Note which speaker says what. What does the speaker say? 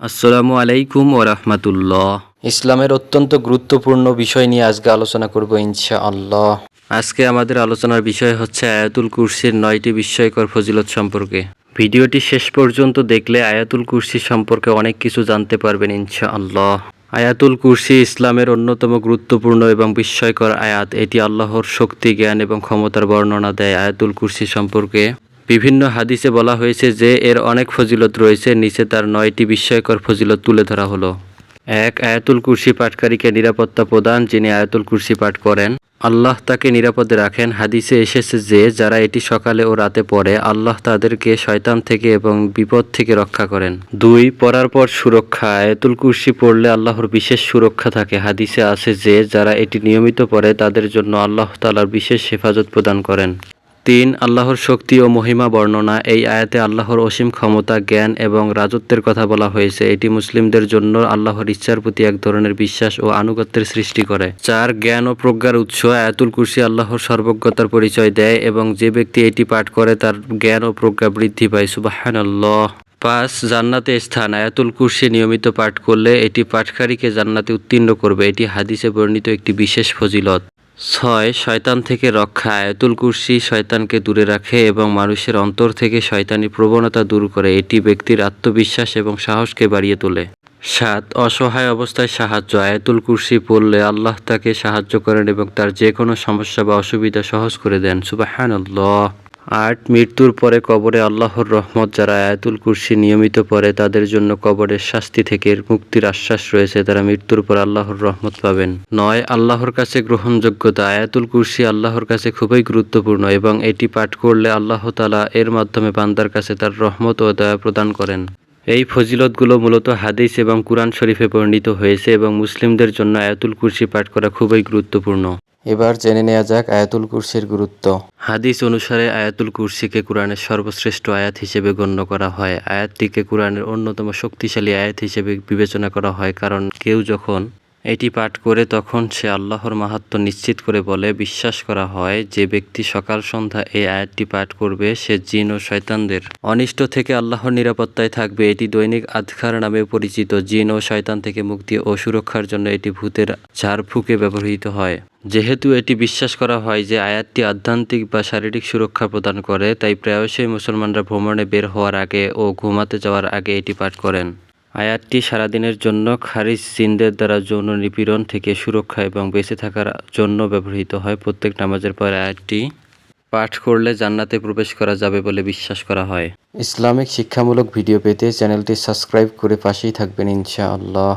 Speaker 1: আসসালামু আলাইকুম ও রহমতুল্লাহ। ইসলামের অত্যন্ত গুরুত্বপূর্ণ বিষয় নিয়ে আজকে আলোচনা করব ইনশা আল্লাহ আজকে আমাদের আলোচনার বিষয় হচ্ছে আয়াতুল কুরসির নয়টি বিস্ময়কর ফজিলত সম্পর্কে। ভিডিওটি শেষ পর্যন্ত দেখলে আয়াতুল কুরসি সম্পর্কে অনেক কিছু জানতে পারবেন ইনশা আল্লাহ আয়াতুল কুরসি ইসলামের অন্যতম গুরুত্বপূর্ণ এবং বিস্ময়কর আয়াত। এটি আল্লাহর শক্তি জ্ঞান এবং ক্ষমতার বর্ণনা দেয় আয়াতুল কুরসি সম্পর্কে। বিভিন্ন হাদিসে বলা হয়েছে যে এর অনেক ফজিলত রয়েছে, নিচে তার নয়টি বিস্ময়কর ফজিলত তুলে ধরা হলো। এক, আয়াতুল কুরসি পাঠকারীকে নিরাপত্তা প্রদান, যিনি আয়াতুল কুরসি পাঠ করেন। আল্লাহ তাকে নিরাপদে রাখেন। হাদিসে এসেছে যে, যারা এটি সকালে ও রাতে পড়ে, আল্লাহ তাদেরকে শয়তান থেকে এবং বিপদ থেকে রক্ষা করেন। দুই, পড়ার পর সুরক্ষা। আয়াতুল কুরসি পড়লে আল্লাহর বিশেষ সুরক্ষা থাকে। হাদিসে আছে যে, যারা এটি নিয়মিত পড়ে, তাদের জন্য আল্লাহ তালার বিশেষ হেফাজত প্রদান করেন। তিন, আল্লাহর শক্তি ও মহিমা বর্ণনা। এই আয়াতে আল্লাহর অসীম ক্ষমতা, জ্ঞান এবং রাজত্বের কথা বলা হয়েছে। এটি মুসলিমদের জন্য আল্লাহর ইচ্ছার প্রতি এক ধরনের বিশ্বাস ও আনুগত্যের সৃষ্টি করে। চার, জ্ঞান ও প্রজ্ঞার উৎস। আয়াতুল কুরসি আল্লাহর সর্বজ্ঞতার পরিচয় দেয় এবং যে ব্যক্তি এটি পাঠ করে তার জ্ঞান ও প্রজ্ঞা বৃদ্ধি পায়। সুবাহান পাঁচ, জান্নাতে স্থান। আয়াতুল কুরসি নিয়মিত পাঠ করলে এটি পাঠকারীকে জান্নাতে উত্তীর্ণ করবে। এটি হাদিসে বর্ণিত একটি বিশেষ ফজিলত। ছয়, শয়তান থেকে রক্ষা। আয়াতুল কুরসি শয়তানকে দূরে রাখে এবং মানুষের অন্তর থেকে শয়তানি প্রবণতা দূর করে। এটি ব্যক্তির আত্মবিশ্বাস এবং সাহসকে বাড়িয়ে তোলে। সাত, অসহায় অবস্থায় সাহায্য। আয়াতুল কুরসি পড়লে আল্লাহ তাকে সাহায্য করেন এবং তার যে কোনো সমস্যা বা অসুবিধা সহজ করে দেন। সুবাহান আট মৃত্যুর পরে কবরে আল্লাহর রহমত যারা আয়াতুল কুরসি নিয়মিত পড়ে, তাদের জন্য কবরের শাস্তি থেকে মুক্তির আশ্বাস রয়েছে, তারা মৃত্যুর পর আল্লাহর রহমত পাবেন। নয়, আল্লাহর কাছে গ্রহণযোগ্যতা। আয়াতুল কুরসি আল্লাহর কাছে খুবই গুরুত্বপূর্ণ এবং এটি পাঠ করলে আল্লাহ তালা এর মাধ্যমে বান্দার কাছে তার রহমত ও দয়া প্রদান করেন। এই ফজিলতগুলো মূলত হাদিস এবং কুরআন শরীফে বর্ণিত হয়েছে এবং মুসলিমদের জন্য আয়াতুল কুরসি পাঠ করা খুবই গুরুত্বপূর্ণ। এবার জেনে নেওয়া যাক আয়াতুল কুরসির গুরুত্ব। হাদিস অনুসারে আয়াতুল কুরসিকে কোরআনের সর্বশ্রেষ্ঠ আয়াত হিসেবে গণ্য করা হয়। আয়াতটিকে কোরআনের অন্যতম শক্তিশালী আয়াত হিসেবে বিবেচনা করা হয় কারণ কেউ যখন এটি পাঠ করে তখন সে আল্লাহর মাহাত্ম নিশ্চিত করে বলে, বিশ্বাস করা হয় যে ব্যক্তি সকাল সন্ধ্যা এই আয়াতটি পাঠ করবে, সে জিন ও শয়তানদের। অনিষ্ট থেকে আল্লাহর নিরাপত্তায় থাকবে, এটি দৈনিক আধখার নামে পরিচিত। জিন ও শয়তান থেকে মুক্তি ও সুরক্ষার জন্য এটি ভূতের ঝাড়ফুঁকে ব্যবহৃত হয়। যেহেতু এটি বিশ্বাস করা হয় যে আয়াতটি আধ্যাত্মিক বা শারীরিক সুরক্ষা প্রদান করে, তাই প্রায়শই মুসলমানরা ভ্রমণে বের হওয়ার আগে ও ঘুমাতে যাওয়ার আগে এটি পাঠ করেন। আয়াতটি সারাদিনের জন্য খারিজ জিনদের দ্বারা যৌন নিপীড়ন থেকে সুরক্ষা এবং বেঁচে থাকার জন্য ব্যবহৃত হয়। প্রত্যেক নামাজের পর আয়াতটি পাঠ করলে জান্নাতে প্রবেশ করা যাবে বলে বিশ্বাস করা হয়। ইসলামিক শিক্ষামূলক ভিডিও পেতে চ্যানেলটি সাবস্ক্রাইব করে পাশেই থাকবেন ইনশাআল্লাহ।